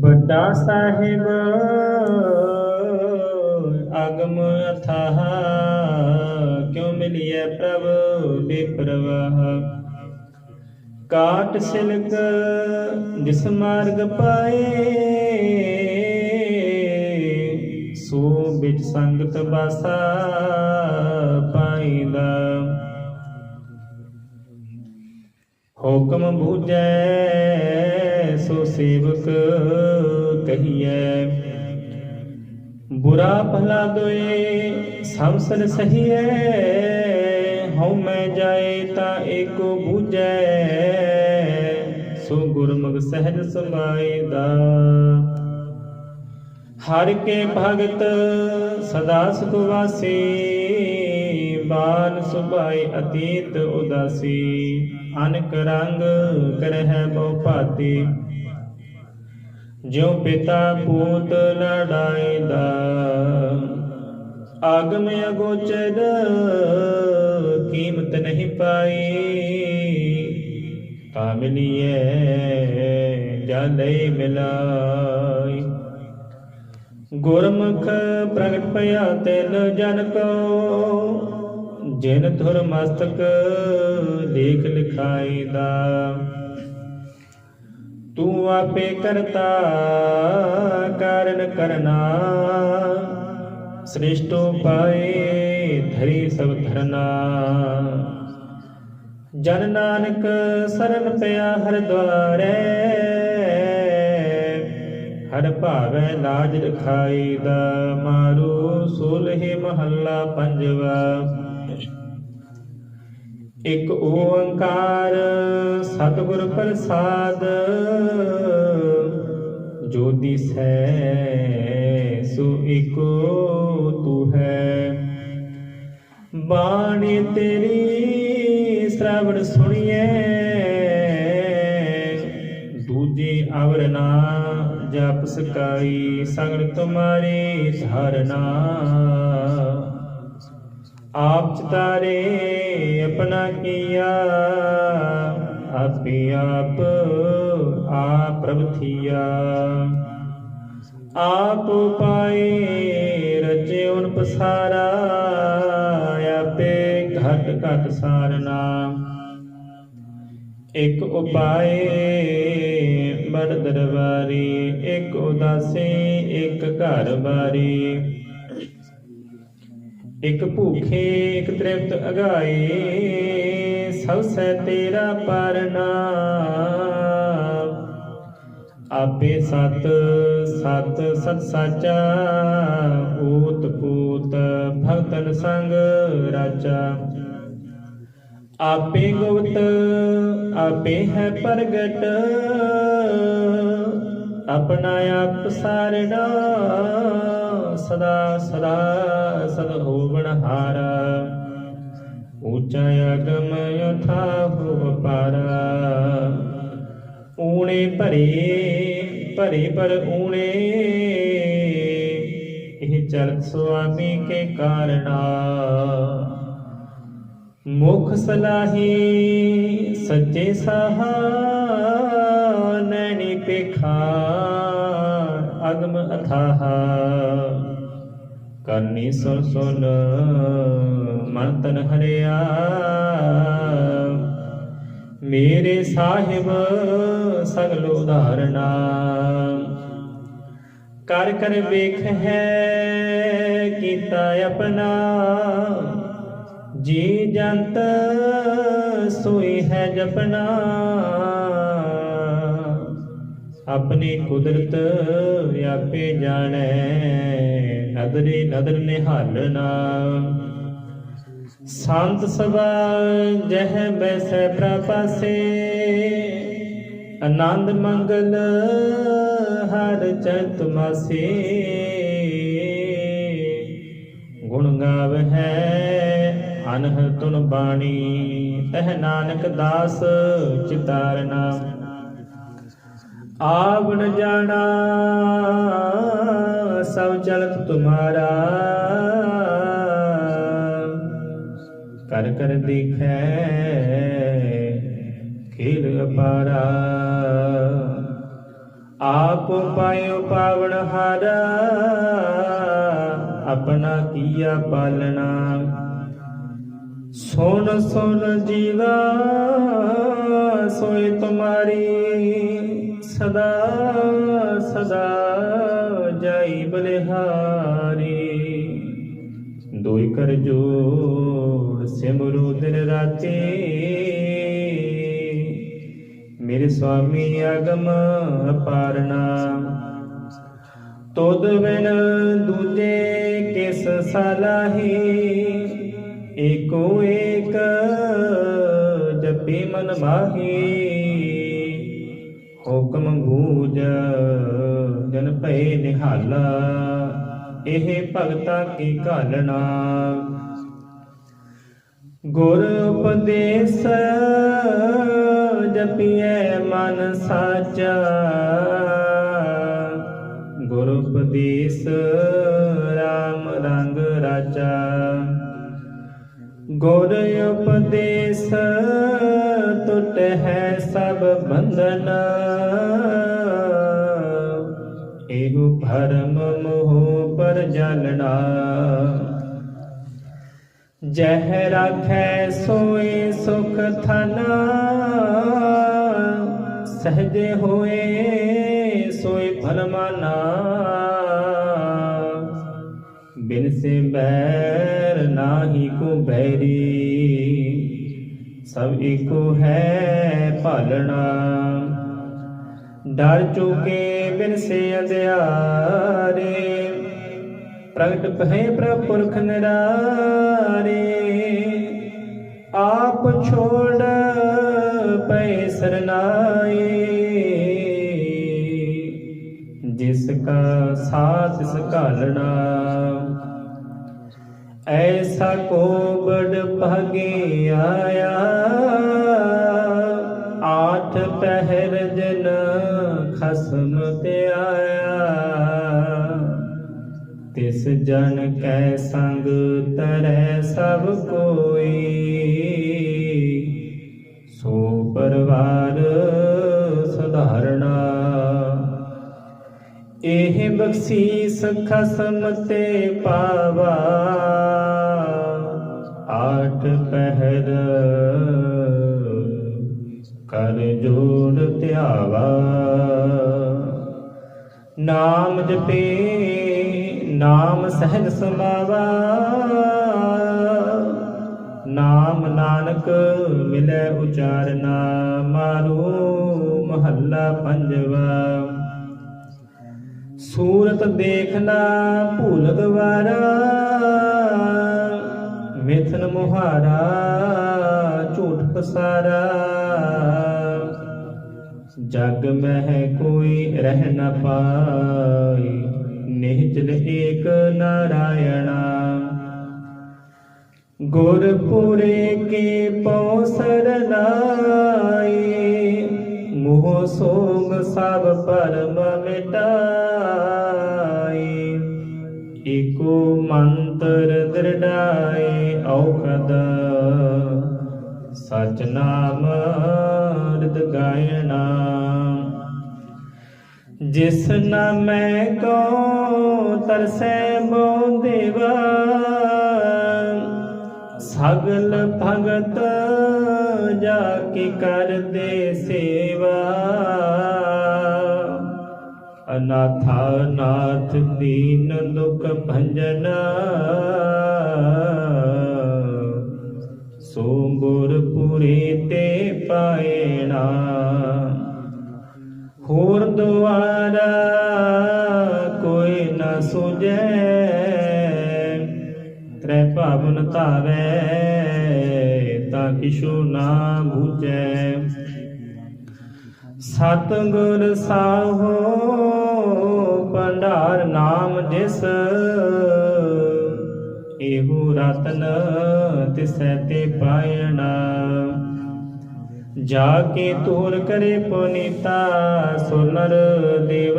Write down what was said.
ਵੱਡਾ ਸਾਹਿਬ ਅਗਮ ਅਥਾਹ ਕਿਉ ਮਿਲਿਐ ਪ੍ਰਭ ਬੇਪਰਵਾਹ? ਕਾਟ ਸਿਲਕ, ਜਿਸ ਮਾਰਗ ਪਾਏ, ਸੋ ਵਿੱਚ ਸੰਗਤ ਬਾਸਾ ਪਾਈਦਾ। ਹੁਕਮ ਬੂਝੈ ਸੋ ਸੇਵਕ ਕਹੀਐ, ਬੁਰਾ ਭਲਾ ਦੋਏ ਸੰਸਰ ਸਹੀਐ, ਹਉ ਮੈਂ ਜਾਏ ਤਾਂ ਏਕੋ ਬੂਝੈ। ਸੋ ਗੁਰਮੁਖ ਸਹਿਜ ਸਮਾਈਦਾ ਹਰ ਕੇ ਭਗਤ ਸਦਾ ਸੁਖ ਵਾਸੀ, ਬਾਨ ਸੁਭਾਈ ਅਤੀਤ ਉਦਾਸੀ। ਅਨਕ ਰੰਗ ਕਰਹਿ ਬਹੁ ਭਾਤੀ। ਜਿਉ ਪਿਤਾ ਪੂਤ ਲੜਾਈ ਦਾ ਆਗਮ ਅਗੋਚਰ, ਕੀਮਤ ਨਹੀਂ ਪਾਈ। ਤਾ ਮਿਲੀਏ ਜਲਈ ਮਿਲਾਈ। ਗੁਰਮੁਖ ਪ੍ਰਗਟ ਭਇਆ ਤਿਨ ਜਨ ਕੋ, ਜਿਨ ਧੁਰ ਮਸਤਕ ਲੇਖ ਲਿਖਾਈ ਦਾ ਤੂੰ ਆਪੇ ਕਰਤਾ, ਕਾਰਨ ਕਰਨਾ। ਸ੍ਰਿਸ਼ਟੋ ਪਾਏ ਧਰੀ ਸਭ ਧਰਨਾ। ਜਨ ਨਾਨਕ ਸਰਨ ਪਿਆ ਹਰ ਦੁਆਰੇ ਹਰ ਭਾਵੈ ਲਾਜ ਰਖਾਈ ਦਾ ਮਾਰੂ ਸੋਲਹਿ ਮਹੱਲਾ ਪੰਜਵਾ। ਇਕ ਓੰਕਾਰ ਸਤਿਗੁਰ ਪ੍ਰਸਾਦ, ਜੋ ਦਿਸੈ ਸੋ ਇਕੋ ਤੂ ਹੈ। ਬਾਣੀ ਤੇਰੀ ਸ਼ਰਵਣ ਸੁਣੀਏ ਦੂਜੀ ਅਵਰ ਨਾ ਜਪ ਸਕਾਈ ਸਗਲ ਤੁਮਾਰੀ ਧਾਰਨਾ। ਆਪ ਚਤਾਰੇ ਆਪਣਾ ਕੀਆ, ਆਪੇ ਆਪ ਆਪ ਪ੍ਰਭ ਥੀਆ। ਆਪ ਪਾਏ ਰਚੇ ਉਨ ਪਸਾਰਾ, ਆਪੇ ਘਟ ਘਟ ਸਾਰਨਾ। ਇਕ ਉਪਾਏ ਬੜ ਦਰਬਾਰੀ, ਇਕ ਉਦਾਸੀ, ਇਕ ਘਰ ਬਾਰੀ। ਇਕ ਭੂਖੇ, ਇਕ ਤ੍ਰਿਪਤ ਅਗਾਏ, ਸਭ ਸੈ ਤੇਰਾ ਪਰਨਾ ਆਪੇ ਸਤ ਸਤ ਸਤ ਸਾਚਾ, ਊਤ ਪੂਤ ਭਗਤਨ ਸੰਗ ਰਾਜਾ ਆਪੇ ਗੁਪਤ, ਆਪੇ ਹੈ ਪ੍ਰਗਟ, ਆਪਣਾ ਆਪ ਸਾਰਣਾ ਸਦਾ ਸਦਾ ਸਦ ਹੋਵਣ ਹਾਰਾ। ਊਚਾ ਅਗਮ ਯਥਾ ਹੋ ਪਾਰਾ। ਊਣੇ ਭਰੇ ਭਰੇ ਪਰ ਊਣੇ। ਇਹ ਚਰਤ ਸੁਆਮੀ ਕੇ ਕਾਰਣਾ। ਮੁਖ ਸਲਾਹੀ ਸੱਚੇ ਸਾਹਾ ਨੈਣੀ ਪੇਖਾ। ਅਗਮ ਅਥਾਹ। ਕਰਨੀ ਸੁਨ ਸੁਨ ਮਨ ਤਨ ਹਰਿਆ। ਮੇਰੇ ਸਾਹਿਬ ਸਗਲ ਉਧਾਰਣਾ ਕਰ ਕਰ ਵੇਖ ਹੈ ਕੀਤਾ ਆਪਣਾ। ਜੀ ਜੰਤ ਸੋਈ ਹੈ ਜਪਣਾ। ਆਪਣੀ ਕੁਦਰਤ ਵਿਆਪੇ ਜਾਣੈ। ਨਦਰੇ ਨਦਰ ਨਿਹਾਲਣਾ ਸੰਤ ਸਭਾ ਜਹ ਬੈਸੈ ਪ੍ਰਪਾਸੇ ਆਨੰਦ ਮੰਗਲ ਹਰ ਚੰਤ ਮਾਸੇ ਗੁਣ ਗਾਵਹਿ ਅਨਹ ਤੁਨ ਬਾਣੀ। ਤਹ ਨਾਨਕ ਦਾਸ ਚਿਤਾਰਨਾ। ਆਵਣ ਜਾਣਾ, ਸਭ ਚਲਤ ਤੁਮਾਰਾ। ਕਰ ਕਰ ਦੇਖੈ, ਖੇਲ ਅਪਾਰਾ। ਆਪ ਪਾਇਓ ਪਾਵਨ ਹਾਰਾ, ਆਪਣਾ ਕੀਆ ਪਾਲਣਾ। ਸੁਣ ਸੁਣ ਜੀਵਾ, ਸੋਏ ਤੁਮਾਰੀ। ਸਦਾ ਸਦਾ ਜਾਈ ਬਲਿਹਾਰੀ। ਦੋਈ ਕਰ ਜੋੜ ਸਿਮਰੋ ਦਿਨ ਰਾਤੀ। ਮੇਰੇ ਸੁਆਮੀ ਆਗਮ ਅਪਾਰਣਾ। ਤੁਧ ਬਿਨ ਦੂਜੇ ਕਿਸ ਸਲਾਹੀ? ਏਕੋ ਏਕ ਜਪੀ ਮਨ ਮਾਹੀ। ਹੁਕਮ ਬੂਝ ਜਨ ਭਏ ਨਿਹਾਲਾ, ਇਹ ਭਗਤਾ ਕੀ ਘਾਲਣਾ? ਗੁਰ ਉਪਦੇਸ਼ ਜਪੀਐ ਮਨ ਸਾਚਾ, ਗੁਰ ਉਪਦੇਸ਼ RAM ਰੰਗ ਰਾਜਾ ਗੁਰ ਉਪਦੇਸ਼ ਟੁੱਟ ਹੈ ਸਭ ਬੰਧਨ। ਇਹੋ ਭਰਮ ਮੋਹ ਪਰ ਜਾਲਣਾ ਜਹ ਰਾਖੈ ਸੋਏ ਸੁਖ ਥਨਾ। ਸਹਜੇ ਹੋਏ ਸੋਏ ਭਲਮਾਨਾ ਬਿਨ ਸੇ ਬੈਰ ਨਾਹੀ ਕੋ ਬੈਰੀ। ਸਭ ਏਕੋ ਹੈ ਭਾਲਣਾ। ਡਰ ਚੁਕੇ ਬਿਨ ਸੇ ਅੰਧਿਆਰੇ। ਪ੍ਰਗਟ ਭਏ ਪ੍ਰਪੁਰਖ ਨਿਰਾਰੇ। ਆਪ ਛੋੜ ਪਏ ਸਰਨਾਏ। ਜਿਸ ਕਾ ਸਾਥ ਇਸ ਐਸਾ ਕੋ ਬੜ ਭਾਗੇ ਆਇਆ ਆਠ ਪਹਿਰ ਜਨ ਖਸਮ ਤੇ ਆਇਆ ਤਿਸ ਜਨ ਕੈ ਸੰਗ ਤਰੈ ਸਭ ਕੋਈ, ਸੋ ਪਰਵਾਰ ਇਹ ਬਖਸ਼ੀਸ ਖਸਮ ਤੇ ਪਾਵਾ। ਆਠ ਪਹਿਰ ਕਰ ਜੋੜ ਧਿਆਵਾ। ਨਾਮ ਜਪੇ, ਨਾਮ ਸਹਿਜ ਸਮਾਵਾ। ਨਾਮ ਨਾਨਕ ਮਿਲੈ ਉਚਾਰਨਾ, ਮਾਰੂ ਮਹੱਲਾ ਪੰਜਵਾ। ਸੂਰਤ ਦੇਖਣਾ ਭੂਲ ਗਵਾਰਾ ਮਿਥਨ ਮੁਹਾਰਾ, ਝੂਠ ਪਸਾਰਾ। ਜਗ ਮਹਿ ਕੋਈ ਰਹਿ ਨ ਪਾਈ ਨਿਹਚਲ ਏਕ ਨਾਰਾਇਣਾ। ਗੁਰਪੁਰੇ ਕੇ ਪਉ ਸਰਨਾਈ ਮੋਹ ਸੋਗ ਸਭ ਪਰਮ ਮਿਟਾਈ ਏਕੋ ਮੰਤਰ ਦ੍ਰਿੜਾਏ ਔਖਦ। ਸਚ ਨਾਮ ਰਿਦ ਗਾਇਣਾ ਜਿਸ ਨਾਮੈ ਕੋ ਤਰਸੈ ਮੋ ਦੇਵਾ। ਸਗਲ ਭਗਤ ਜਾ ਕੇ ਕਰਦੇ ਸੇਵਾ। ਅਨਾਥਾ ਨਾਥ ਦੀਨ ਦੁਖ ਭੰਜਨ। ਸੋ ਗੁਰਪੁਰੇ ਤੇ ਪਾਏਣਾ ਹੋਰ ਦੁਆਰਾ ਕੋਈ ਨਾ ਸੁਝੈ। ਤ੍ਰੈ ਭਾਵਨ ਧਾਵੈ। ਕਿਛੂ ਨਾ ਬੂਝੈ। ਸਤਿਗੁਰ ਸਾਹੋ, ਭੰਡਾਰ ਨਾਮ ਜਿਸ। ਇਹੋ ਰਤਨ ਤਿਸੈ ਤੇ ਪਾਇਣਾ। ਜਾ ਕੇ ਤੋਰ ਕਰੇ ਪੁਨੀਤਾ ਸੁਨਰ ਦੇਵ